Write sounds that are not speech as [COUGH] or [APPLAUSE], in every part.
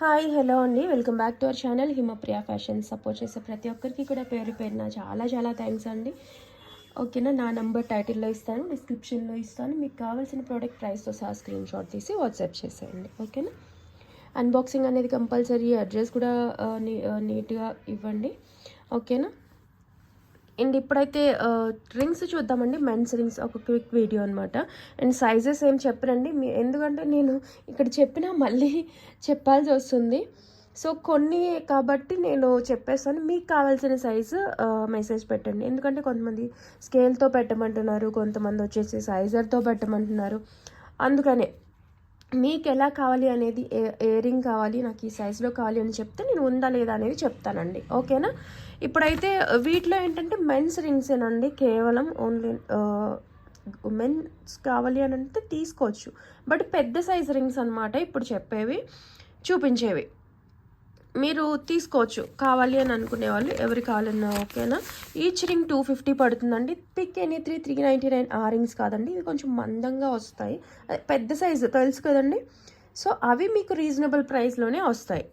Hi hello అండి. Welcome back to our channel. Himapriya fashion support చేసే ప్రతి ఒక్కరికి కూడా పేరు పేరున చాలా చాలా థ్యాంక్స్ అండి. ఓకేనా నా నంబర్ టైటిల్లో ఇస్తాను డిస్క్రిప్షన్లో ఇస్తాను. మీకు కావాల్సిన ప్రోడక్ట్ ప్రైస్తో సహా స్క్రీన్ షాట్ తీసి వాట్సాప్ చేసేయండి. ఓకేనా? అన్బాక్సింగ్ అనేది కంపల్సరీ. అడ్రస్ కూడా నీ- నీట్గా ఇవ్వండి. ఓకేనా? అండ్ ఇప్పుడైతే రింగ్స్ చూద్దామండి. మెన్స్ రింగ్స్ ఒక క్విక్ వీడియో అనమాట అండ్ సైజెస్ ఏం చెప్పరండి. మీ ఎందుకంటే నేను ఇక్కడ చెప్పినా మళ్ళీ చెప్పాల్సి వస్తుంది. సో కొన్ని కాబట్టి నేను చెప్పేస్తాను. మీకు కావాల్సిన సైజు మెసేజ్ పెట్టండి. ఎందుకంటే కొంతమంది స్కేల్తో పెట్టమంటున్నారు కొంతమంది వచ్చేసి సైజర్తో పెట్టమంటున్నారు. అందుకనే మీకు ఎలా కావాలి అనేది ఏ ఏ రింగ్ కావాలి నాకు ఈ సైజులో కావాలి అని చెప్తే నేను ఉందా లేదా అనేది చెప్తానండి. ఓకేనా ఇప్పుడైతే వీటిలో ఏంటంటే మెన్స్ రింగ్సేనండి కేవలం ఓన్లీ ఉమెన్స్ కావాలి అని అంటే తీసుకోవచ్చు. బట్ పెద్ద సైజ్ రింగ్స్ అనమాట ఇప్పుడు చెప్పేవి చూపించేవి. మీరు తీసుకోవచ్చు. కావాలి అని అనుకునే వాళ్ళు ఎవరు కావాలన్నా ఓకేనా ఈచ్ రింగ్ టూ ఫిఫ్టీ పడుతుందండి. Pick any three three ninety nine ఆ రింగ్స్ కాదండి. ఇవి కొంచెం మందంగా వస్తాయి. పెద్ద సైజు తెలుసు కదండి? సో అవి మీకు రీజనబుల్ ప్రైస్లోనే వస్తాయి.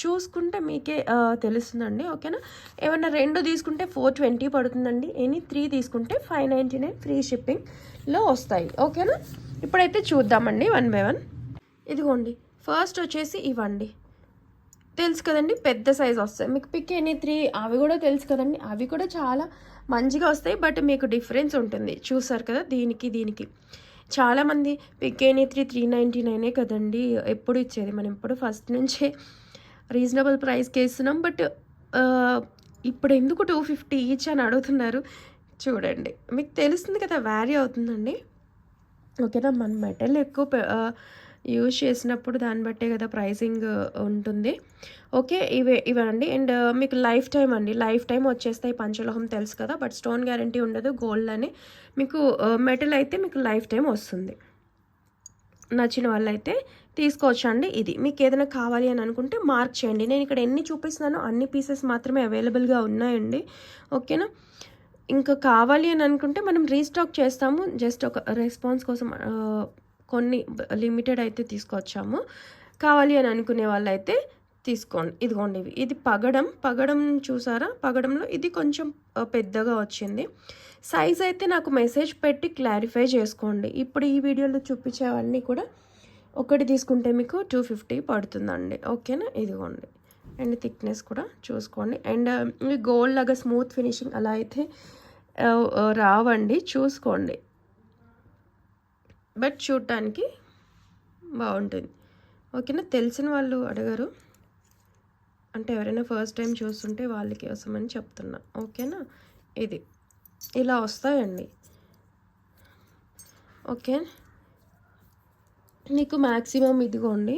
చూసుకుంటే మీకే తెలుస్తుందండి ఓకేనా? ఏమన్నా రెండు తీసుకుంటే ఫోర్ ట్వంటీ పడుతుందండి. ఎనీ త్రీ తీసుకుంటే ఫైవ్ నైంటీ నైన్ ఫ్రీ షిప్పింగ్లో వస్తాయి. ఓకేనా? ఇప్పుడైతే చూద్దామండి వన్ బై వన్. ఇదిగోండి ఫస్ట్ వచ్చేసి ఇవ్వండి. తెలుసు కదండి పెద్ద సైజ్ వస్తాయి. మీకు పిక్ ఎనీ త్రీ అవి కూడా తెలుసు కదండి. అవి కూడా చాలా మంచిగా వస్తాయి బట్ మీకు డిఫరెన్స్ ఉంటుంది. చూసారు కదా దీనికి దీనికి. చాలామంది pick any three three ninety నైనే కదండి ఎప్పుడు ఇచ్చేది? మనం ఇప్పుడు ఫస్ట్ నుంచే రీజనబుల్ ప్రైస్కి ఇస్తున్నాం బట్ ఇప్పుడు ఎందుకు టూ ఫిఫ్టీ ఈచ్ అని అడుగుతున్నారు? చూడండి. మీకు తెలుస్తుంది కదా వ్యారీ అవుతుందండి. ఓకేనా? మన మెటల్ ఎక్కువ యూజ్ చేసినప్పుడు దాన్ని బట్టే కదా ప్రైసింగ్ ఉంటుంది. ఓకే ఇవే ఇవండి అండ్ మీకు లైఫ్ టైం అండి. లైఫ్ టైం వచ్చేస్తాయి పంచలోహం తెలుసు కదా బట్ స్టోన్ గ్యారంటీ ఉండదు గోల్డ్ అని. మీకు మెటల్ అయితే మీకు లైఫ్ టైం వస్తుంది. నచ్చిన వాళ్ళైతే తీసుకోవచ్చు అండి ఇది మీకు ఏదైనా కావాలి అని అనుకుంటే మార్క్ చేయండి. నేను ఇక్కడ ఎన్ని చూపిస్తున్నానో అన్ని పీసెస్ మాత్రమే అవైలబుల్గా ఉన్నాయండి. ఓకేనా? ఇంకా కావాలి అని అనుకుంటే మనం రీస్టాక్ చేస్తాము. జస్ట్ ఒక రెస్పాన్స్ కోసం కొన్ని లిమిటెడ్ అయితే తీసుకొచ్చాము. కావాలి అని అనుకునే వాళ్ళైతే తీసుకోండి. ఇదిగోండి ఇవి. ఇది పగడం. పగడం చూసారా? పగడంలో ఇది కొంచెం పెద్దగా వచ్చింది. సైజ్ అయితే నాకు మెసేజ్ పెట్టి క్లారిఫై చేసుకోండి. ఇప్పుడు ఈ వీడియోలో చూపించేవన్నీ కూడా ఒకటి తీసుకుంటే మీకు టూ ఫిఫ్టీ పడుతుందండి. ఓకేనా? ఇదిగోండి. అండ్ థిక్నెస్ కూడా చూసుకోండి. అండ్ గోల్డ్ లాగా స్మూత్ ఫినిషింగ్ అలా అయితే రావండి. చూసుకోండి. బట్ చూడటానికి బాగుంటుంది. ఓకేనా? తెలిసిన వాళ్ళు అడగరు. అంటే ఎవరైనా ఫస్ట్ టైం చూస్తుంటే వాళ్ళకి అవసరమని చెప్తున్నా. ఓకేనా? ఇది. ఇలా వస్తాయండి. ఓకే. నీకు మ్యాక్సిమం ఇదిగోండి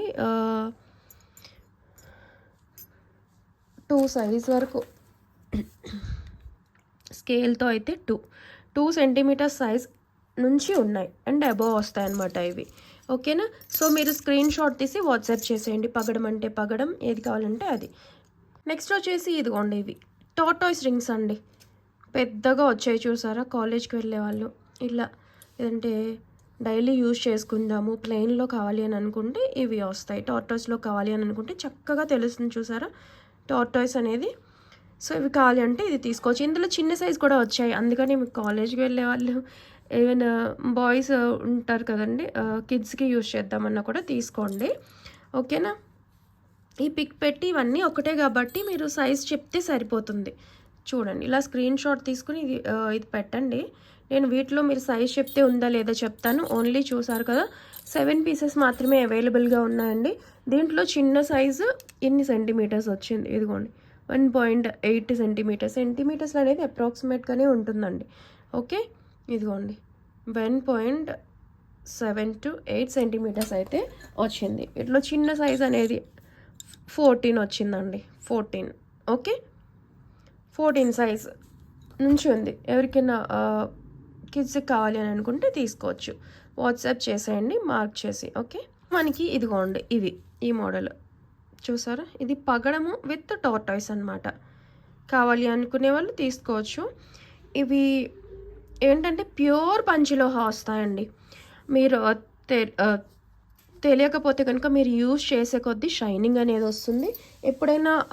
టూ సైజ్ వరకు. స్కేల్తో అయితే టూ టూ సెంటీమీటర్ సైజ్ నుంచి ఉన్నాయి అండ్ అబోవ్ వస్తాయి అన్నమాట ఇవి. ఓకేనా సో మీరు స్క్రీన్ షాట్ తీసి వాట్సాప్ చేసేయండి. పగడం అంటే పగడం ఏది కావాలంటే అది. నెక్స్ట్ వచ్చేసి ఇదిగోండి ఇవి. టోటాయిస్ రింగ్స్ అండి. పెద్దగా వచ్చాయి చూసారా? కాలేజ్కి వెళ్ళే వాళ్ళు. ఇలా లేదంటే డైలీ యూజ్ చేసుకుందాము ప్లెయిన్లో కావాలి అని అనుకుంటే ఇవి వస్తాయి. టార్టాయిస్లో కావాలి అని అనుకుంటే చక్కగా తెలుస్తుంది చూసారా? టార్టాయిస్ అనేది. సో ఇవి కావాలి అంటే ఇది తీసుకోవచ్చు. ఇందులో చిన్న సైజ్ కూడా వచ్చాయి. అందుకని మీకు కాలేజ్కి వెళ్ళే వాళ్ళు ఈవెన్ బాయ్స్ ఉంటారు కదండి కిడ్స్కి యూజ్ చేద్దామన్నా కూడా తీసుకోండి. ఓకేనా? ఈ పిక్ పెట్టి ఇవన్నీ ఒకటే కాబట్టి మీరు సైజ్ చెప్తే సరిపోతుంది. చూడండి ఇలా స్క్రీన్ షాట్ తీసుకుని ఇది ఇది పెట్టండి. నేను వీటిలో మీరు సైజ్ చెప్తే ఉందా లేదా చెప్తాను. ఓన్లీ చూసారు కదా. సెవెన్ పీసెస్ మాత్రమే అవైలబుల్గా ఉన్నాయండి. దీంట్లో చిన్న సైజు ఎన్ని సెంటీమీటర్స్ వచ్చింది? ఇదిగోండి. One point eight centimetres centimetres అనేది అప్రాక్సిమేట్గానే ఉంటుందండి. ఓకే ఇదిగోండి. One point seven to eight centimetres అయితే వచ్చింది. ఇట్లా చిన్న సైజ్ అనేది ఫోర్టీన్ వచ్చిందండి. ఫోర్టీన్ ఓకే ఫోర్టీన్ సైజ్ నుంచి ఉంది. ఎవరికైనా కిడ్స్కి కావాలి అని అనుకుంటే తీసుకోవచ్చు. వాట్సాప్ చేసేయండి మార్క్ చేసి ఓకే? మనకి ఇదిగోండి ఇవి ఈ మోడల్. చూసారా? ఇది పగడము విత్ టోర్టాయిస్ అన్నమాట. కావాలి అనుకునే వాళ్ళు తీసుకోవచ్చు. ఇవి ఏంటంటే ప్యూర్ పంచిలోహ వస్తాయండి. మీరు తె- తెలియకపోతే కనుక మీరు యూజ్ చేసే కొద్దీ షైనింగ్ అనేది వస్తుంది. ఎప్పుడైనా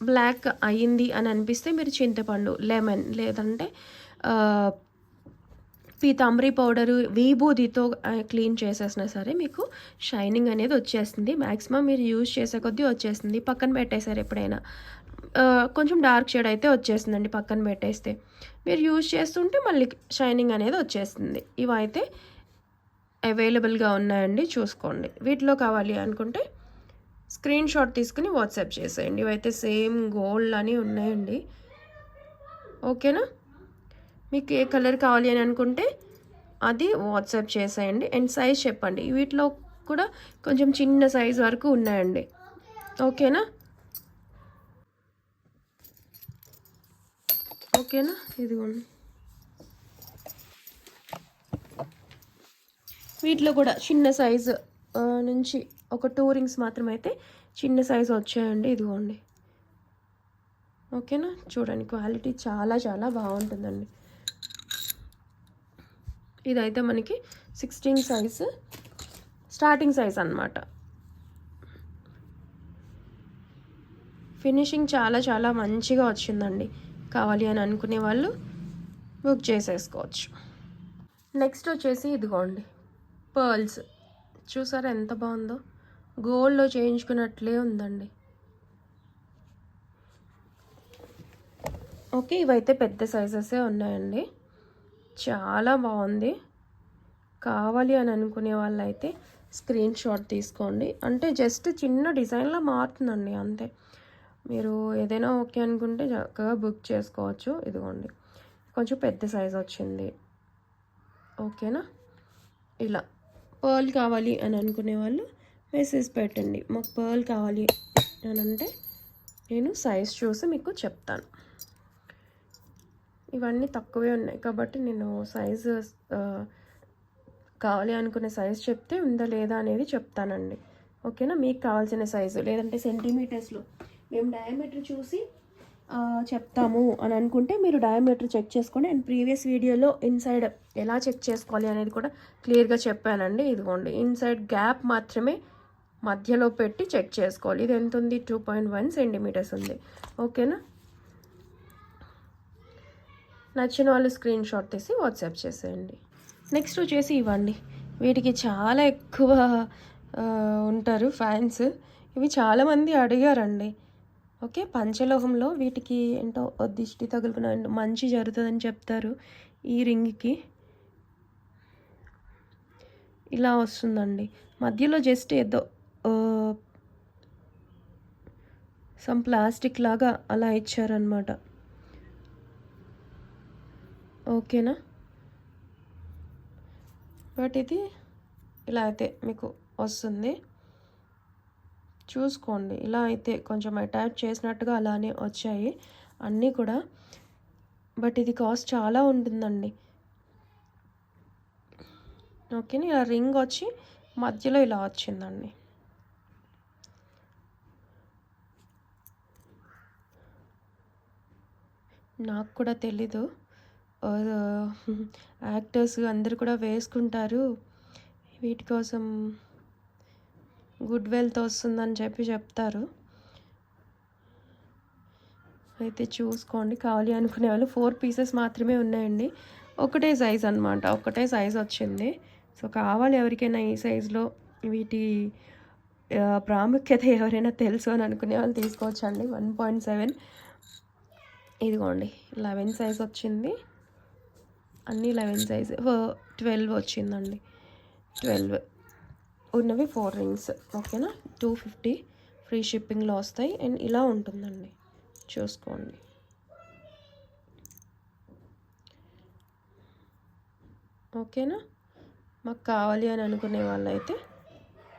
బ్లాక్ అయ్యింది అని అనిపిస్తే మీరు చింతపండు లెమన్ లేదంటే పీతాంబరి పౌడరు విభూదితో క్లీన్ చేసేసినా సరే మీకు షైనింగ్ అనేది వచ్చేస్తుంది. మ్యాక్సిమం మీరు యూజ్ చేసే కొద్దీ వచ్చేస్తుంది. పక్కన పెట్టేశారు ఎప్పుడైనా. కొంచెం డార్క్ షేడ్ అయితే వచ్చేస్తుందండి పక్కన పెట్టేస్తే. మీరు యూజ్ చేస్తుంటే మళ్ళీ షైనింగ్ అనేది వచ్చేస్తుంది. ఇవైతే అవైలబుల్గా ఉన్నాయండి చూసుకోండి. వీటిలో కావాలి అనుకుంటే స్క్రీన్ షాట్ తీసుకుని వాట్సాప్ చేసేయండి. ఇవైతే సేమ్ గోల్డ్ అని ఉన్నాయండి. ఓకేనా? మీకు ఏ కలర్ కావాలి అని అనుకుంటే అది వాట్సాప్ చేసేయండి. అండ్ సైజ్ చెప్పండి. వీటిలో కూడా కొంచెం చిన్న సైజ్ వరకు ఉన్నాయండి. ఓకేనా? ఓకేనా? ఇదిగోండి. వీటిలో కూడా చిన్న సైజు నుంచి ఒక టూ రింగ్స్ మాత్రం అయితే చిన్న సైజు వచ్చాయండి ఇదిగోండి. ఓకేనా? చూడండి క్వాలిటీ చాలా చాలా బాగుంటుందండి. ఇదైతే మనకి సిక్స్టీన్ సైజ్ స్టార్టింగ్ సైజ్ అనమాట ఫినిషింగ్ చాలా చాలా మంచిగా వచ్చిందండి. కావాలి అని అనుకునే వాళ్ళు బుక్ చేసేసుకోవచ్చు. నెక్స్ట్ వచ్చేసి ఇదిగోండి పర్ల్స్. చూసారా ఎంత బాగుందో? గోల్డ్లో చేయించుకున్నట్లే ఉందండి. ఓకే ఇవైతే పెద్ద సైజెసే ఉన్నాయండి. చాలా బాగుంది. కావాలి అని అనుకునే వాళ్ళైతే స్క్రీన్ షాట్ తీసుకోండి. అంటే జస్ట్ చిన్న డిజైన్లో మారుతుందండి అంతే. మీరు ఏదైనా ఓకే అనుకుంటే చక్కగా బుక్ చేసుకోవచ్చు. ఇదిగోండి కొంచెం పెద్ద సైజ్ వచ్చింది. ఓకేనా? ఇలా పర్ల్ కావాలి అని అనుకునే వాళ్ళు వేసేసి పెట్టండి. మాకు పర్ల్ కావాలి అని అంటే నేను సైజ్ చూసి మీకు చెప్తాను. ఇవన్నీ తక్కువే ఉన్నాయి కాబట్టి నేను సైజు కావాలి అనుకునే సైజ్ చెప్తే ఉందా లేదా అనేది చెప్తానండి. ఓకేనా? మీకు కావాల్సిన సైజు లేదంటే సెంటీమీటర్స్లో మేము డయామీటర్ చూసి చెప్తాము అని అనుకుంటే మీరు డయామీటర్ చెక్ చేసుకోండి. అండ్ ప్రీవియస్ వీడియోలో ఇన్సైడ్ ఎలా చెక్ చేసుకోవాలి అనేది కూడా క్లియర్గా చెప్పానండి. ఇదిగోండి. ఇన్సైడ్ గ్యాప్ మాత్రమే మధ్యలో పెట్టి చెక్ చేసుకోవాలి. ఇది ఎంత ఉంది టూ పాయింట్ వన్ సెంటీమీటర్స్ ఉంది. ఓకేనా? నచ్చిన వాళ్ళు స్క్రీన్ షాట్ తీసి వాట్సాప్ చేసేయండి. నెక్స్ట్ వచ్చేసి ఇవ్వండి. వీటికి చాలా ఎక్కువ ఉంటారు ఫ్యాన్స్. ఇవి చాలామంది అడిగారండి. ఓకే? పంచలోహంలో వీటికి ఏంటో దిష్టి తగులుకున్న మంచి జరుగుతుందని చెప్తారు ఈ రింగ్కి. ఇలా వస్తుందండి. మధ్యలో జస్ట్ ఏదో సమ్ ప్లాస్టిక్ లాగా అలా ఇచ్చారనమాట ఓకేనా? బట్ ఇది ఇలా అయితే మీకు వస్తుంది. చూసుకోండి ఇలా అయితే కొంచెం అటాచ్ చేసినట్టుగా అలానే వచ్చాయి. అన్నీ కూడా బట్ ఇది కాస్ట్ చాలా ఉంటుందండి. ఓకేనా? ఇలా రింగ్ వచ్చి మధ్యలో ఇలా వచ్చిందండి. నాకు కూడా తెలీదు. యాక్టర్స్ అందరు కూడా వేసుకుంటారు. వీటి కోసం గుడ్ వెల్త్ వస్తుందని చెప్పి చెప్తారు. అయితే చూసుకోండి. కావాలి అనుకునే వాళ్ళు ఫోర్ పీసెస్ మాత్రమే ఉన్నాయండి. ఒకటే సైజ్ అనమాట ఒకటే సైజ్ వచ్చింది. సో కావాలి ఎవరికైనా ఈ సైజులో వీటి ప్రాముఖ్యత ఎవరైనా తెలుసు అని అనుకునే వాళ్ళు తీసుకోవచ్చండి. వన్ పాయింట్ సెవెన్ ఇదిగోండి లెవెన్ సైజ్ వచ్చింది. అన్నీ లెవెన్ సైజ్ ట్వెల్వ్ వచ్చిందండి. ట్వెల్వ్. ఉన్నవి ఫోర్ రింగ్స్ ఓకేనా? టూ ఫిఫ్టీ ఫ్రీ షిప్పింగ్లో వస్తాయి. అండ్ ఇలా ఉంటుందండి. చూసుకోండి. ఓకేనా? మాకు కావాలి అని అనుకునే వాళ్ళైతే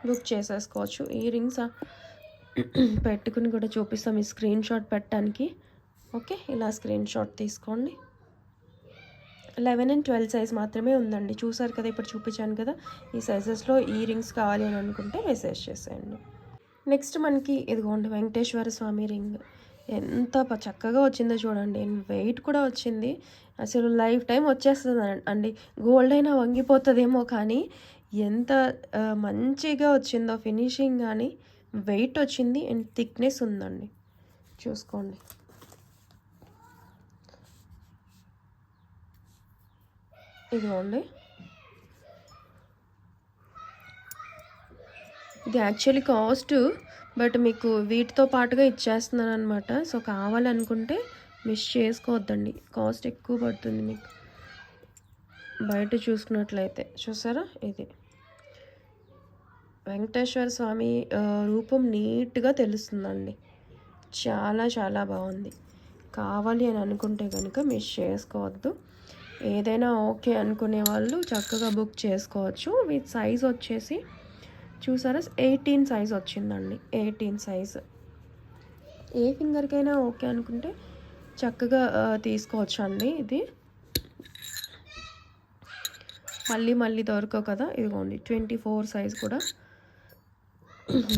బుక్ చేసేసుకోవచ్చు. ఈ రింగ్స్ [CLEARS THROAT] పెట్టుకుని కూడా చూపిస్తాం. ఈ స్క్రీన్ షాట్ పెట్టడానికి. ఓకే ఇలా స్క్రీన్ షాట్ తీసుకోండి. లెవెన్ అండ్ ట్వెల్వ్ సైజ్ మాత్రమే ఉందండి. చూసారు కదా ఇప్పుడు చూపించాను కదా ఈ సైజెస్లో ఈ రింగ్స్ కావాలి అని అనుకుంటే మెసేజ్ చేసేయండి. నెక్స్ట్ మనకి ఇదిగోండి వెంకటేశ్వర స్వామి రింగ్ ఎంత చక్కగా వచ్చిందో చూడండి. వెయిట్ కూడా వచ్చింది. అసలు లైఫ్ టైం వచ్చేస్తుంది అండి. గోల్డ్ అయినా వంగిపోతుందేమో కానీ ఎంత మంచిగా వచ్చిందో ఫినిషింగ్ కానీ వెయిట్ వచ్చింది. అండ్ థిక్నెస్ ఉందండి. చూసుకోండి. ఇదిగోండి. ఇది యాక్చువల్లీ కాస్ట్ బట్ మీకు వీటితో పాటుగా ఇచ్చేస్తున్నాను అనమాట సో కావాలనుకుంటే మిస్ చేసుకోవద్దండి. కాస్ట్ ఎక్కువ పడుతుంది మీకు. బయట చూసుకున్నట్లయితే. చూసారా? ఇది. వెంకటేశ్వర స్వామి రూపం నీట్గా తెలుస్తుందండి. చాలా చాలా బాగుంది. కావాలి అని అనుకుంటే కనుక మిస్ చేసుకోవద్దు. ఏదైనా ఓకే అనుకునే వాళ్ళు చక్కగా బుక్ చేసుకోవచ్చు. విత్ సైజ్ వచ్చేసి చూసారా? ఎయిటీన్ సైజ్ వచ్చిందండి. Eighteen size. ఏ ఫింగర్కైనా ఓకే అనుకుంటే చక్కగా తీసుకోవచ్చు అండి ఇది. మళ్ళీ మళ్ళీ దొరకవు కదా? ఇదిగోండి ట్వంటీ ఫోర్ సైజ్ కూడా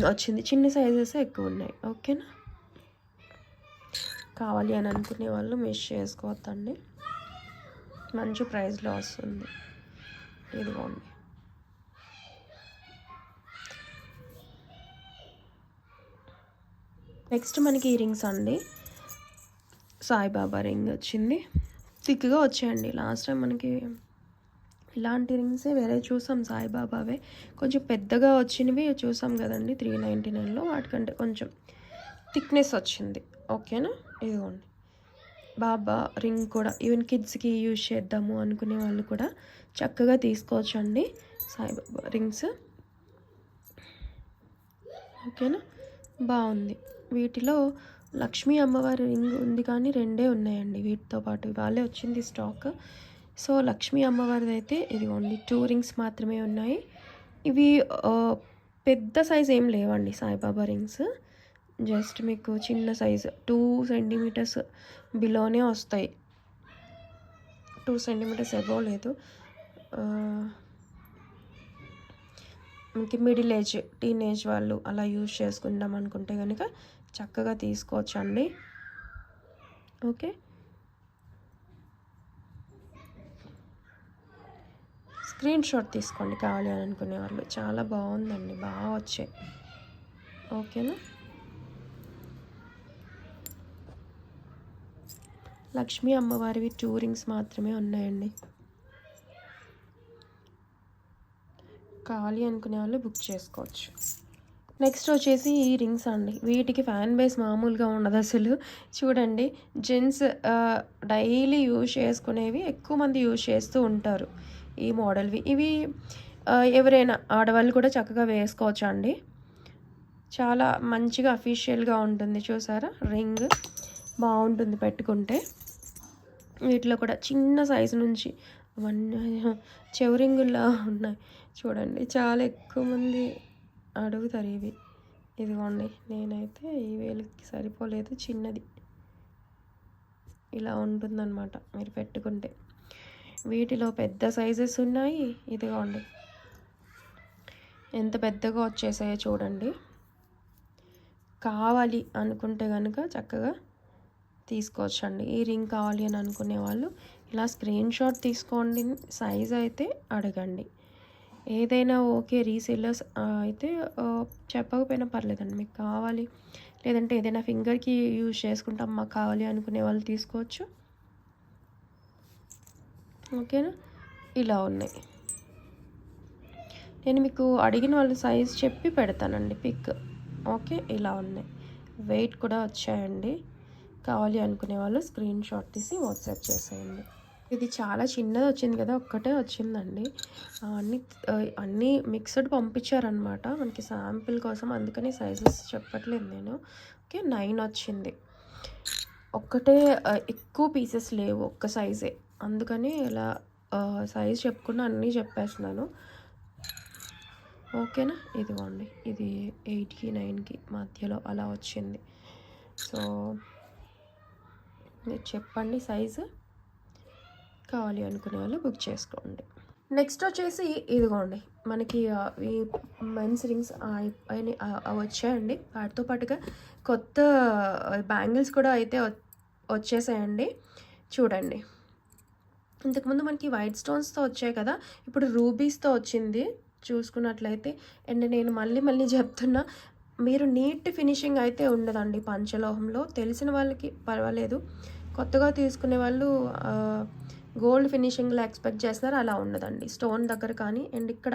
వచ్చింది. చిన్న సైజెస్ ఎక్కువ ఉన్నాయి. ఓకేనా? కావాలి అని అనుకునే వాళ్ళు మిస్ చేసుకోవద్దండి. మంచి ప్రైస్లో వస్తుంది. ఇదిగోండి. నెక్స్ట్ మనకి ఈ రింగ్స్ అండి. సాయిబాబా రింగ్ వచ్చింది. థిక్గా వచ్చాయండి. లాస్ట్ టైం మనకి ఇలాంటి రింగ్సే వేరే చూసాం. సాయిబాబావే కొంచెం పెద్దగా వచ్చినవి చూసాం కదండి. త్రీ నైంటీ నైన్లో వాటికంటే కొంచెం థిక్నెస్ వచ్చింది. ఓకేనా? ఇదిగోండి. బాబా రింగ్ కూడా ఈవెన్ కిడ్స్కి యూజ్ చేద్దాము అనుకునే వాళ్ళు కూడా చక్కగా తీసుకోవచ్చు అండి సాయిబాబా రింగ్స్. ఓకేనా? బాగుంది. వీటిలో లక్ష్మీ అమ్మవారి రింగ్ ఉంది కానీ రెండే ఉన్నాయండి వీటితో పాటు. వాళ్ళే వచ్చింది స్టాక్. సో లక్ష్మీ అమ్మవారిది అయితే ఇదిగోండి టూ రింగ్స్ మాత్రమే ఉన్నాయి. ఇవి పెద్ద సైజ్ ఏం లేవండి సాయిబాబా రింగ్స్. జస్ట్ మీకు చిన్న సైజ్. టూ సెంటీమీటర్స్ బిలోనే వస్తాయి. టూ సెంటీమీటర్స్ ఎబో లేదు. ఇంక మనకి మిడిల్ ఏజ్ టీనేజ్ వాళ్ళు అలా యూజ్ చేసుకుందాం అనుకుంటే కనుక చక్కగా తీసుకోవచ్చు అండి ఓకే? స్క్రీన్ షాట్ తీసుకోండి కావాలి అని అనుకునే వాళ్ళు చాలా బాగుందండి. బాగా వచ్చాయి. ఓకేనా? లక్ష్మీ అమ్మవారివి టూరింగ్స్ మాత్రమే ఉన్నాయండి. కావాలి అనుకునే వాళ్ళు బుక్ చేసుకోవచ్చు. నెక్స్ట్ వచ్చేసి ఈ రింగ్స్ అండి. వీటికి ఫ్యాన్ బేస్ మామూలుగా ఉండదు అసలు. చూడండి జెంట్స్ డైలీ యూజ్ చేసుకునేవి ఎక్కువ మంది యూజ్ చేస్తూ ఉంటారు ఈ మోడల్వి. ఇవి ఎవరైనా ఆడవాళ్ళు కూడా చక్కగా వేసుకోవచ్చు అండి చాలా మంచిగా అఫీషియల్గా ఉంటుంది చూసారా? రింగ్. బాగుంటుంది పెట్టుకుంటే. వీటిలో కూడా చిన్న సైజు నుంచి అవన్నీ [LAUGHS] చెవరింగుల్లా ఉన్నాయి. చూడండి చాలా ఎక్కువ మంది అడుగుతారు ఇవి. ఇదిగోండి నేనైతే ఈ వేలుకి సరిపోలేదు చిన్నది. ఇలా ఉంటుందన్నమాట మీరు పెట్టుకుంటే. వీటిలో పెద్ద సైజెస్ ఉన్నాయి. ఇదిగోండి ఎంత పెద్దగా వచ్చేసాయో చూడండి. కావాలి అనుకుంటే కనుక చక్కగా తీసుకోవచ్చండి. ఈ రింగ్ కావాలి అని అనుకునే వాళ్ళు ఇలా స్క్రీన్ షాట్ తీసుకోండి. సైజ్ అయితే అడగండి. ఏదైనా ఓకే రీసేలర్స్ అయితే చెప్పకపోయినా పర్లేదండి. మీకు కావాలి. లేదంటే ఏదైనా ఫింగర్కి యూజ్ చేసుకుంటాం మాకు కావాలి అనుకునే వాళ్ళు తీసుకోవచ్చు. ఓకేనా? ఇలా ఉన్నాయి. నేను మీకు అడిగిన వాళ్ళ సైజ్ చెప్పి పెడతానండి పిక్. ఓకే? ఇలా ఉన్నాయి. వెయిట్ కూడా వచ్చాయండి. కావాలి అనుకునే వాళ్ళు స్క్రీన్ షాట్ తీసి వాట్సాప్ చేసేయండి. ఇది చాలా చిన్నది వచ్చింది కదా ఒక్కటే వచ్చిందండి. అన్ని అన్నీ మిక్స్డ్ పంపించారనమాట మనకి శాంపిల్ కోసం అందుకని సైజెస్ చెప్పట్లేదు నేను. ఓకే నైన్ వచ్చింది. ఒక్కటే ఎక్కువ పీసెస్ లేవు ఒక్క సైజే అందుకని ఇలా సైజ్ చెప్పుకున్న అన్నీ చెప్పేస్తున్నాను. ఓకేనా? ఇదిగోండి. ఇది ఎయిట్కి నైన్కి మధ్యలో అలా వచ్చింది. సో మీరు చెప్పండి సైజు. కావాలి అనుకునే వాళ్ళు బుక్ చేసుకోండి. నెక్స్ట్ వచ్చేసి ఇదిగోండి మనకి ఈ మెన్స్ రింగ్స్ అవి వచ్చాయండి. వాటితో పాటుగా కొత్త బ్యాంగిల్స్ కూడా అయితే వచ్చేసాయండి. చూడండి. ఇంతకుముందు మనకి వైట్ స్టోన్స్తో వచ్చాయి కదా ఇప్పుడు రూబీస్తో వచ్చింది. చూసుకున్నట్లయితే అండ్ నేను మళ్ళీ మళ్ళీ చెప్తున్నా మీరు నీట్ ఫినిషింగ్ అయితే ఉండదండి పంచలోహంలో. తెలిసిన వాళ్ళకి పర్వాలేదు. కొత్తగా తీసుకునే వాళ్ళు గోల్డ్ ఫినిషింగ్లో ఎక్స్పెక్ట్ చేస్తున్నారు అలా ఉండదండి. స్టోన్ దగ్గర కానీ అండ్ ఇక్కడ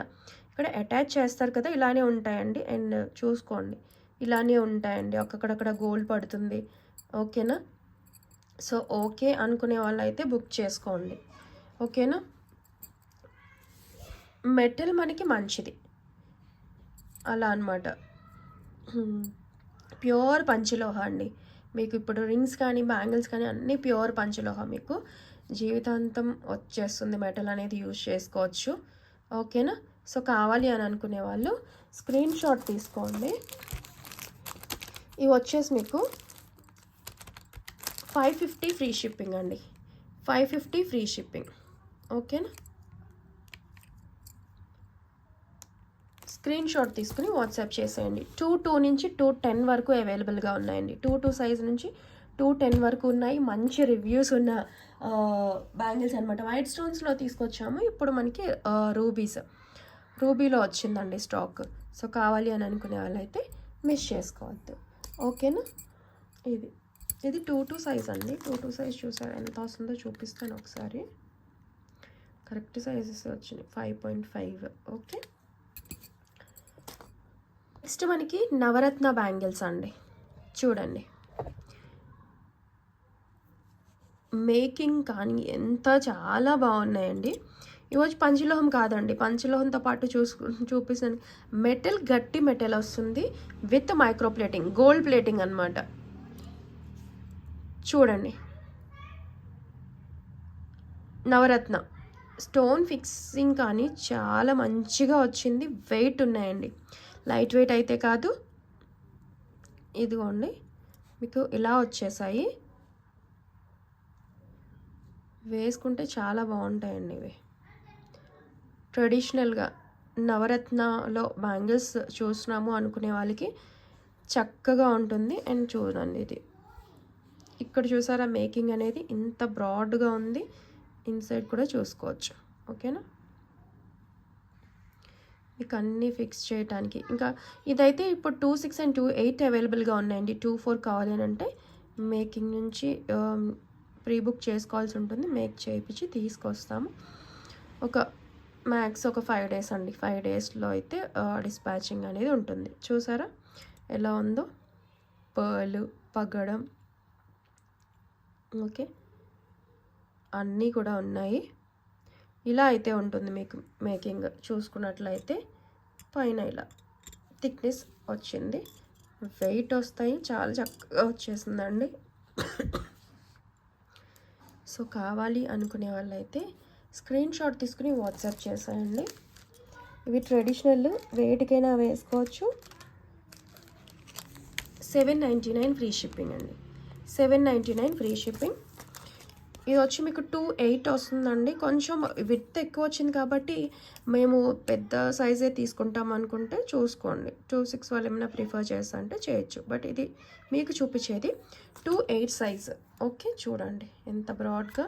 ఇక్కడ అటాచ్ చేస్తారు కదా ఇలానే ఉంటాయండి. అండ్ చూసుకోండి ఇలానే ఉంటాయండి. అక్కడక్కడ గోల్డ్ పడుతుంది. ఓకేనా? సో ఓకే అనుకునే వాళ్ళు అయితే బుక్ చేసుకోండి. ఓకేనా? మెటల్ మనకి మంచిది. అలా అనమాట Hmm. ప్యూర్ పంచలోహ అండి. మీకు ఇప్పుడు రింగ్స్ కానీ బ్యాంగిల్స్ కానీ అన్నీ ప్యూర్ పంచలోహ మీకు జీవితాంతం వచ్చేస్తుంది మెటల్ అనేది యూజ్ చేసుకోవచ్చు. ఓకేనా సో కావాలి అని అనుకునే వాళ్ళు స్క్రీన్ షాట్ తీసుకోండి. ఇవి వచ్చేసి మీకు ఫైవ్ ఫిఫ్టీ ఫ్రీ షిప్పింగ్ అండి. ఫైవ్ ఫిఫ్టీ ఫ్రీ షిప్పింగ్ ఓకేనా స్క్రీన్ షాట్ తీసుకుని వాట్సాప్ చేసేయండి. టూ టూ నుంచి టూ టెన్ వరకు అవైలబుల్గా ఉన్నాయండి. టూ టూ సైజ్ నుంచి టూ టెన్ వరకు ఉన్నాయి. మంచి రివ్యూస్ ఉన్న బ్యాంగిల్స్ అనమాట వైట్ స్టోన్స్లో తీసుకొచ్చాము. ఇప్పుడు మనకి రూబీస్ రూబీలో వచ్చిందండి స్టాక్ సో కావాలి అని అనుకునే వాళ్ళైతే మిస్ చేసుకోవద్దు. ఓకేనా ఇది. ఇది టూ టూ సైజ్ అండి. టూ టూ సైజ్ చూసారు? ఎంత వస్తుందో చూపిస్తాను ఒకసారి. కరెక్ట్ సైజెస్ వచ్చినాయి. Five point five okay next మనకి నవరత్న బ్యాంగిల్స్ అండి. చూడండి. మేకింగ్ కానీ ఎంత చాలా బాగున్నాయండి. ఈరోజు పంచలోహం కాదండి. పంచలోహంతో పాటు చూసుకు చూపిస్తాను మెటల్ గట్టి మెటల్ వస్తుంది with micro plating gold plating అనమాట చూడండి. నవరత్న. స్టోన్ ఫిక్సింగ్ కానీ చాలా మంచిగా వచ్చింది. వెయిట్ ఉన్నాయండి. లైట్ వెయిట్ అయితే కాదు. ఇదిగోండి. మీకు ఇలా వచ్చేసాయి. వేసుకుంటే చాలా బాగుంటాయండి ఇవి. ట్రెడిషనల్గా నవరత్నలో బ్యాంగిల్స్ చూస్తున్నాము అనుకునే వాళ్ళకి చక్కగా ఉంటుంది. అండ్ చూడండి ఇది. ఇక్కడ చూసారా మేకింగ్ అనేది ఇంత బ్రాడ్గా ఉంది. ఇన్సైడ్ కూడా చూసుకోవచ్చు. ఓకేనా? మీకు అన్నీ ఫిక్స్ చేయడానికి ఇంకా ఇదైతే ఇప్పుడు two six and two eight అవైలబుల్గా ఉన్నాయండి. టూ ఫోర్ కావాలి అని అంటే మేకింగ్ నుంచి ప్రీ బుక్ చేసుకోవాల్సి ఉంటుంది. మేక్ చేయించి తీసుకొస్తాము. ఒక మ్యాక్స్ ఒక ఫైవ్ డేస్ అండి. ఫైవ్ డేస్లో అయితే డిస్పాచింగ్ అనేది ఉంటుంది. చూసారా? ఎలా ఉందో? పర్లు పగడం ఓకే? అన్నీ కూడా ఉన్నాయి. ఇలా అయితే ఉంటుంది మీకు మేకింగ్. చూసుకున్నట్లయితే పైన ఇలా థిక్నెస్ వచ్చింది. వెయిట్ వస్తాయి. చాలా చక్కగా వచ్చేసిందండి. సో కావాలి అనుకునే వాళ్ళైతే స్క్రీన్ షాట్ తీసుకుని వాట్సాప్ చేసేయండి. ఇవి ట్రెడిషనల్ వేటికైనా వేసుకోవచ్చు. Seven ninety nine free shipping అండి. Seven ninety nine free shipping. ఇది వచ్చి మీకు టూ ఎయిట్ వస్తుందండి. కొంచెం విత్ ఎక్కువ వచ్చింది కాబట్టి మేము పెద్ద సైజే తీసుకుంటాం అనుకుంటే చూసుకోండి. టూ సిక్స్ వాళ్ళు ఏమైనా ప్రిఫర్ చేస్తా అంటే చేయొచ్చు. బట్ ఇది మీకు చూపించేది టూ ఎయిట్ సైజ్ ఓకే చూడండి. ఎంత బ్రాడ్గా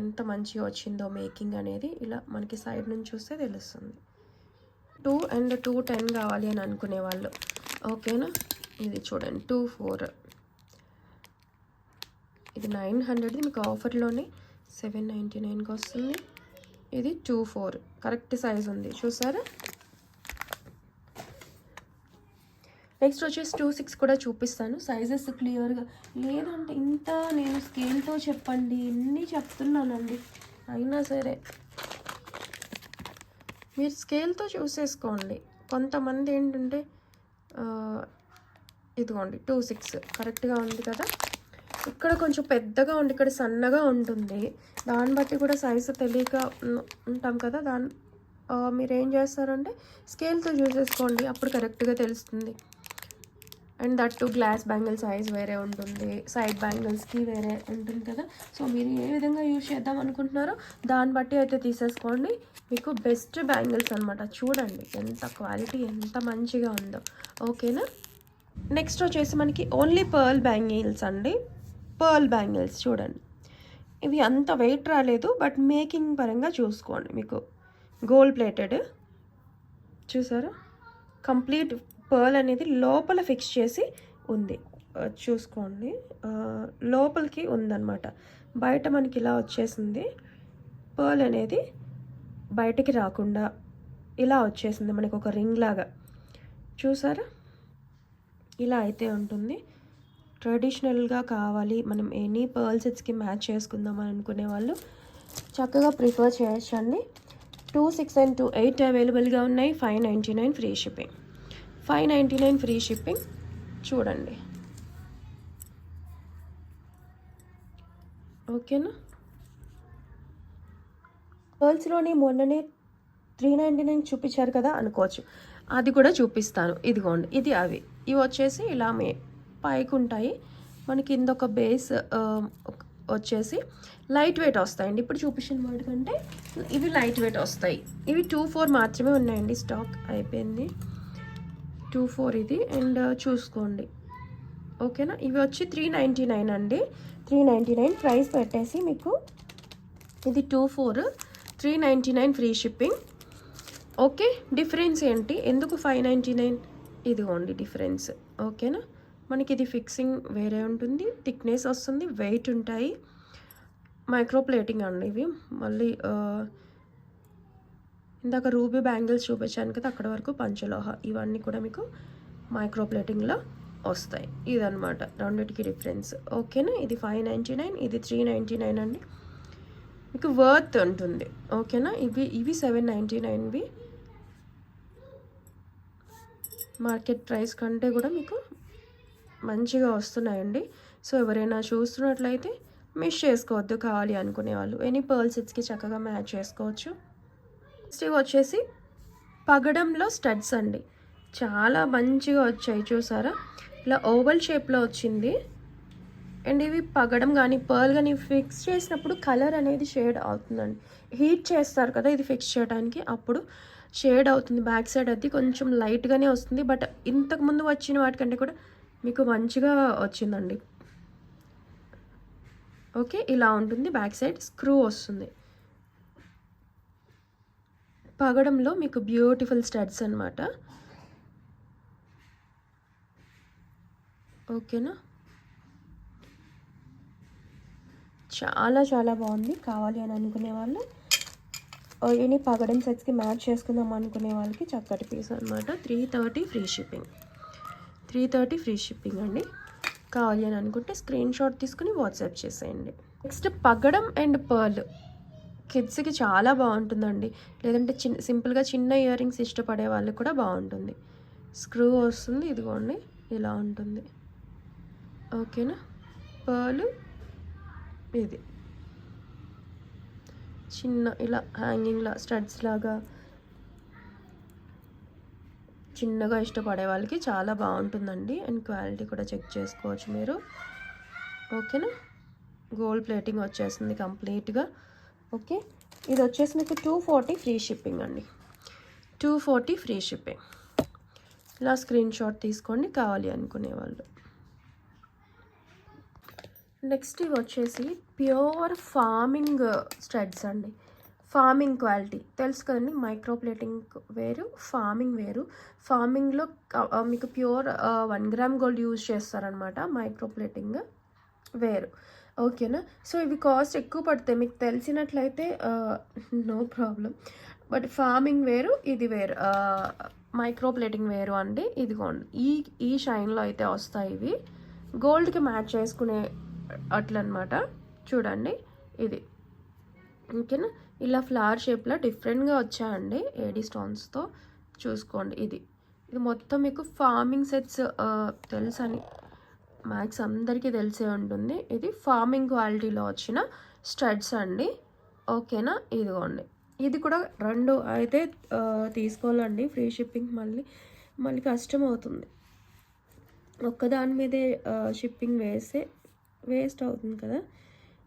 ఎంత మంచిగా వచ్చిందో మేకింగ్ అనేది. ఇలా మనకి సైడ్ నుంచి చూస్తే తెలుస్తుంది. టూ అండ్ టూ టెన్ కావాలి అని అనుకునే వాళ్ళు ఓకేనా ఇది చూడండి. టూ ఫోర్ ఇది నైన్ హండ్రెడ్ మీకు ఆఫర్లోనే సెవెన్ నైంటీ నైన్కి వస్తుంది. ఇది టూ ఫోర్ కరెక్ట్ సైజ్ ఉంది. చూసారా? నెక్స్ట్ వచ్చేసి టూ సిక్స్ కూడా చూపిస్తాను. సైజెస్ క్లియర్గా లేదంటే ఇంత నేను స్కేల్తో చెప్పండి ఇన్ని చెప్తున్నానండి. అయినా సరే మీరు స్కేల్తో చూసేసుకోండి. కొంతమంది ఏంటంటే ఇదిగోండి టూ సిక్స్ కరెక్ట్గా ఉంది కదా? ఇక్కడ కొంచెం పెద్దగా ఉండి ఇక్కడ సన్నగా ఉంటుంది. దాన్ని బట్టి కూడా సైజు తెలియక ఉంటాం కదా. దాని మీరు ఏం చేస్తారంటే స్కేల్తో చూసేసుకోండి అప్పుడు కరెక్ట్గా తెలుస్తుంది. And that to glass bangle size వేరే ఉంటుంది. సైడ్ బ్యాంగిల్స్కి వేరే ఉంటుంది కదా. సో మీరు ఏ విధంగా యూజ్ చేద్దాం అనుకుంటున్నారో దాన్ని బట్టి అయితే తీసేసుకోండి. మీకు బెస్ట్ బ్యాంగిల్స్ అనమాట చూడండి ఎంత క్వాలిటీ ఎంత మంచిగా ఉందో. ఓకేనా నెక్స్ట్ వచ్చేసి మనకి ఓన్లీ పర్ల్ బ్యాంగిల్స్ అండి. పర్ల్ బ్యాంగిల్స్ చూడండి. ఇవి అంత వెయిట్ రాలేదు బట్ మేకింగ్ పరంగా చూసుకోండి మీకు. Gold plated. చూసారా? కంప్లీట్ పర్ల్ అనేది లోపల ఫిక్స్ చేసి ఉంది. చూసుకోండి. లోపలికి ఉందన్నమాట. బయట మనకి ఇలా వచ్చేసింది. పర్ల్ అనేది బయటకి రాకుండా ఇలా వచ్చేసింది మనకు ఒక రింగ్ లాగా. చూసారా? ఇలా అయితే ఉంటుంది. ట్రెడిషనల్గా కావాలి. మనం ఎనీ పర్ల్ సెట్స్కి మ్యాచ్ చేసుకుందాం అని అనుకునే వాళ్ళు చక్కగా ప్రిఫర్ చేయొచ్చండి. Two six and two eight అవైలబుల్గా ఉన్నాయి. Five ninety nine free shipping. Five ninety nine free shipping. చూడండి. ఓకేనా? పర్ల్స్లోని మొన్ననే త్రీ నైంటీ నైన్ చూపించారు కదా అనుకోవచ్చు. అది కూడా చూపిస్తాను. ఇదిగోండి. ఇది అవి. ఇవి వచ్చేసి ఇలా మే పైకి ఉంటాయి మనకి కింద ఒక బేస్ వచ్చేసి లైట్ వెయిట్ వస్తాయండి. ఇప్పుడు చూపించిన వాటి కంటే ఇవి లైట్ వెయిట్ వస్తాయి. ఇవి టూ ఫోర్ మాత్రమే ఉన్నాయండి స్టాక్ అయిపోయింది. టూ ఫోర్ ఇది. అండ్ చూసుకోండి. ఓకేనా? ఇవి వచ్చి త్రీ నైంటీ నైన్ అండి. త్రీ నైంటీ నైన్ ప్రైస్ పెట్టేసి మీకు ఇది two four three ninety nine free shipping. Okay? Difference ఏంటి? ఎందుకు ఫైవ్ నైంటీ నైన్? ఇదిగోండి డిఫరెన్స్. ఓకేనా? మనకి ఇది ఫిక్సింగ్ వేరే ఉంటుంది థిక్నెస్ వస్తుంది వెయిట్ ఉంటాయి. మైక్రో ప్లేటింగ్ అండి ఇవి. మళ్ళీ ఇందాక రూబీ బ్యాంగిల్స్ చూపించాను కదా అక్కడ వరకు పంచలోహ. ఇవన్నీ కూడా మీకు మైక్రో ప్లేటింగ్లో వస్తాయి. ఇదనమాట రెండిటికి డిఫరెన్స్. ఓకేనా? ఇది ఫైవ్ నైంటీ నైన్ ఇది త్రీ నైంటీ నైన్ అండి. మీకు వర్త్ ఉంటుంది. ఓకేనా? ఇవి ఇవి సెవెన్ నైంటీ నైన్వి మార్కెట్ ప్రైస్ కంటే కూడా మీకు మంచిగా వస్తున్నాయండి. సో ఎవరైనా చూస్తున్నట్లయితే మిస్ చేసుకోవద్దు కావాలి అనుకునే వాళ్ళు. ఎనీ పర్ల్ సెట్స్కి చక్కగా మ్యాచ్ చేసుకోవచ్చు. నెక్స్ట్ ఇవి వచ్చేసి పగడంలో స్టడ్స్ అండి. చాలా మంచిగా వచ్చాయి చూసారా? ఇలా ఓవల్ షేప్లో వచ్చింది. అండ్ ఇవి పగడం కానీ పర్ల్ కానీ ఫిక్స్ చేసినప్పుడు కలర్ అనేది షేడ్ అవుతుందండి. హీట్ చేస్తారు కదా ఇది ఫిక్స్ చేయడానికి. అప్పుడు షేడ్ అవుతుంది. బ్యాక్ సైడ్ అది కొంచెం లైట్గానే వస్తుంది. బట్ ఇంతకు ముందు వచ్చిన వాటికంటే కూడా మీకు మంచిగా వచ్చిందండి. ఓకే ఇలా ఉంటుంది. బ్యాక్ సైడ్ స్క్రూ వస్తుంది. పగడంలో మీకు బ్యూటిఫుల్ స్టడ్స్ అనమాట ఓకేనా? చాలా చాలా బాగుంది. కావాలి అని అనుకునే వాళ్ళు ఎనీ పగడం సెట్స్కి మ్యాచ్ చేసుకుందాం అనుకునే వాళ్ళకి చక్కటి పీస్ అనమాట three thirty free shipping. Three thirty free shipping అండి. కావాలి అని అనుకుంటే స్క్రీన్ షాట్ తీసుకుని వాట్సాప్ చేసేయండి. నెక్స్ట్ పగడం అండ్ పర్ల్. కిడ్స్కి చాలా బాగుంటుందండి. లేదంటే చిన్న సింపుల్గా చిన్న ఇయర్ రింగ్స్ ఇష్టపడే వాళ్ళకి కూడా బాగుంటుంది. స్క్రూ వస్తుంది ఇదిగోండి ఇలా ఉంటుంది. ఓకేనా? పర్లు ఇది. చిన్న ఇలా హ్యాంగింగ్లా స్టడ్స్ లాగా చిన్నగా ఇష్టపడే వాళ్ళకి చాలా బాగుంటుందండి. అండ్ క్వాలిటీ కూడా చెక్ చేసుకోవచ్చు మీరు. ఓకేనా గోల్డ్ ప్లేటింగ్ వచ్చేసింది కంప్లీట్గా. ఓకే ఇది వచ్చేసి మీకు టూ ఫార్టీ ఫ్రీ షిప్పింగ్ అండి. టూ ఫార్టీ ఫ్రీ షిప్పింగ్ ఇలా స్క్రీన్ షాట్ తీసుకోండి కావాలి అనుకునే వాళ్ళు నెక్స్ట్ ఇవి వచ్చేసి ప్యూర్ ఫార్మింగ్ స్టడ్స్ అండి. ఫార్మింగ్ క్వాలిటీ తెలుసు కదండి మైక్రోప్లేటింగ్ వేరు ఫార్మింగ్ వేరు. ఫార్మింగ్లో మీకు pure one gram gold use చేస్తారనమాట మైక్రోప్లేటింగ్ వేరు. ఓకేనా సో ఇవి కాస్ట్ ఎక్కువ పడతాయి. మీకు తెలిసినట్లయితే నో ప్రాబ్లం బట్ ఫార్మింగ్ వేరు ఇది వేరు. మైక్రోప్లేటింగ్ వేరు అండి. ఇదిగోండి. ఈ ఈ షైన్లో అయితే వస్తాయి ఇవి. గోల్డ్కి మ్యాచ్ చేసుకునే అట్లనమాట చూడండి. ఇది. ఓకేనా ఇలా ఫ్లవర్ షేప్లో డిఫరెంట్గా వచ్చాయండి. ఏడీ స్టోన్స్తో చూసుకోండి. ఇది. ఇది మొత్తం మీకు ఫార్మింగ్ సెట్స్ తెలుసని మ్యాక్స్ అందరికీ తెలిసే ఉంటుంది. ఇది ఫార్మింగ్ క్వాలిటీలో వచ్చిన స్టడ్స్ అండి. ఓకేనా ఇదిగోండి. ఇది కూడా రెండు అయితే తీసుకోవాలండి. ఫ్రీ షిప్పింగ్ మళ్ళీ మళ్ళీ కష్టం అవుతుంది. ఒక్కదాని మీదే షిప్పింగ్ వేస్తే వేస్ట్ అవుతుంది కదా?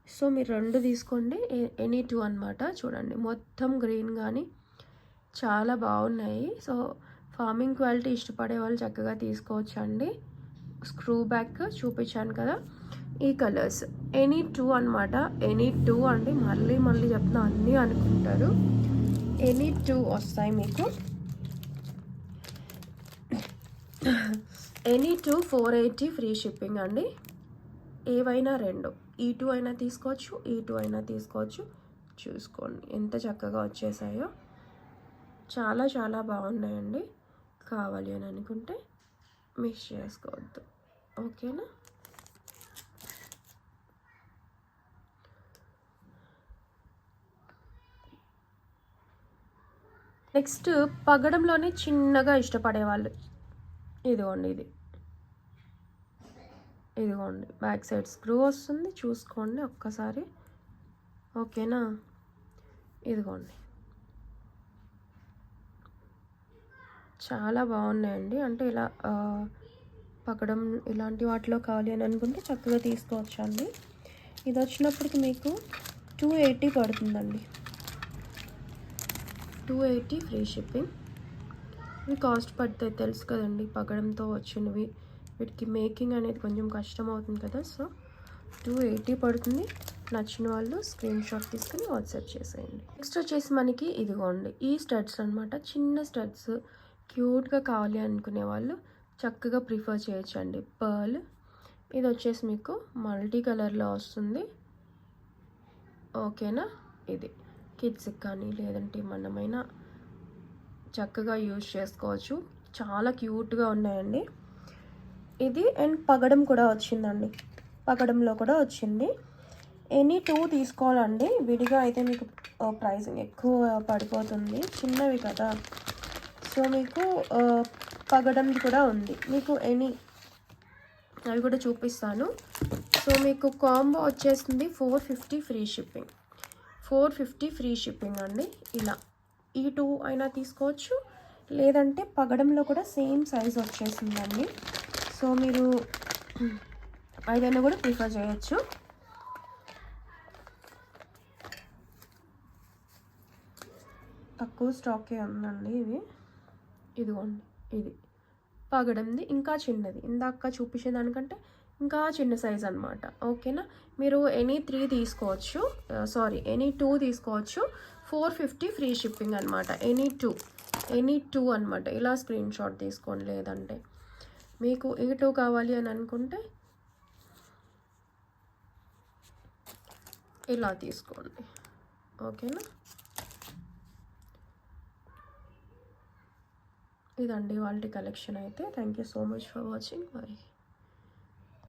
సో మీరు రెండు తీసుకోండి. ఎనీ టూ అనమాట చూడండి. మొత్తం గ్రీన్ కానీ చాలా బాగున్నాయి. సో ఫార్మింగ్ క్వాలిటీ ఇష్టపడే వాళ్ళు చక్కగా తీసుకోవచ్చు అండి స్క్రూ బ్యాక్ చూపించాను కదా. ఈ కలర్స్. ఎనీ టూ అనమాట ఎనీ టూ అండి. మళ్ళీ మళ్ళీ చెప్తున్నా అన్నీ అనుకుంటారు. ఎనీ టూ వస్తాయి మీకు. Any two four eighty free shipping అండి. ఏవైనా రెండు. E ఈ టూ అయినా తీసుకోవచ్చు e ఈ టూ అయినా తీసుకోవచ్చు. చూసుకోండి ఎంత చక్కగా వచ్చేసాయో. చాలా చాలా బాగున్నాయండి. కావాలి అని అనుకుంటే మిస్ చేసుకోవద్దు. ఓకేనా? నెక్స్ట్ పగడంలోనే చిన్నగా ఇష్టపడేవాళ్ళు. ఇదిగోండి ఇది. ఇదిగోండి బ్యాక్ సైడ్ స్క్రూ వస్తుంది. చూసుకోండి ఒక్కసారి. ఓకేనా? ఇదిగోండి. చాలా బాగున్నాయండి. అంటే ఇలా ఆ, పక్కడం ఇలాంటి వాటిలో కావాలి అని అనుకుంటే చక్కగా తీసుకోవచ్చు అండి ఇది వచ్చినప్పటికి మీకు టూ ఎయిటీ పడుతుందండి. టూ ఎయిటీ ఫ్రీ షిప్పింగ్ ఇవి కాస్ట్ పడతాయి తెలుసు కదండి పగడంతో వచ్చినవి. వీటికి మేకింగ్ అనేది కొంచెం కష్టం అవుతుంది కదా సో టూ ఎయిటీ పడుతుంది. నచ్చిన వాళ్ళు స్క్రీన్ షాట్ తీసుకుని వాట్సాప్ చేసేయండి. నెక్స్ట్ వచ్చేసి మనకి ఇదిగోండి ఈ స్టడ్స్ అనమాట చిన్న స్టడ్స్ క్యూట్గా కావాలి అనుకునే వాళ్ళు చక్కగా ప్రిఫర్ చేయొచ్చండి. పర్ల్ ఇది వచ్చేసి మీకు మల్టీ కలర్లో వస్తుంది. ఓకేనా? ఇది కిడ్స్కి కానీ లేదంటే మనమైనా చక్కగా యూజ్ చేసుకోవచ్చు. చాలా క్యూట్గా ఉన్నాయండి. ఇది అండ్ పగడం కూడా వచ్చిందండి. పగడంలో కూడా వచ్చింది. ఎనీ టూ తీసుకోవాలండి. విడిగా అయితే మీకు ప్రైసింగ్ ఎక్కువ పడిపోతుంది. చిన్నవి కదా. సో మీకు పగడం కూడా ఉంది. మీకు ఎనీ అవి కూడా చూపిస్తాను. సో మీకు కాంబో వచ్చేసింది four fifty free shipping. Four fifty free shipping అండి ఇలా. ఈ టూ అయినా తీసుకోవచ్చు. లేదంటే పగడంలో కూడా సేమ్ సైజ్ వచ్చేసిందండి. సో మీరు ఐదైనా కూడా ప్రిఫర్ చేయొచ్చు. తక్కువ స్టాకే ఉందండి ఇది. ఇదిగోండి ఇది. పగడంది ఇంకా చిన్నది. ఇందాక చూపించే దానికంటే ఇంకా చిన్న సైజ్ అనమాట ఓకేనా? మీరు ఎనీ త్రీ తీసుకోవచ్చు. సారీ ఎనీ టూ తీసుకోవచ్చు. ఫోర్ ఫిఫ్టీ ఫ్రీ షిప్పింగ్ అనమాట ఎనీ టూ ఎనీ టూ అనమాట ఇలా స్క్రీన్ షాట్ తీసుకోండి లేదంటే. మీకు ఏ టూ కావాలి అని అనుకుంటే ఇలా తీసుకోండి. ఓకేనా? ఇదండి వాళ్ళ కలెక్షన్ అయితే. Thank you so much for watching bye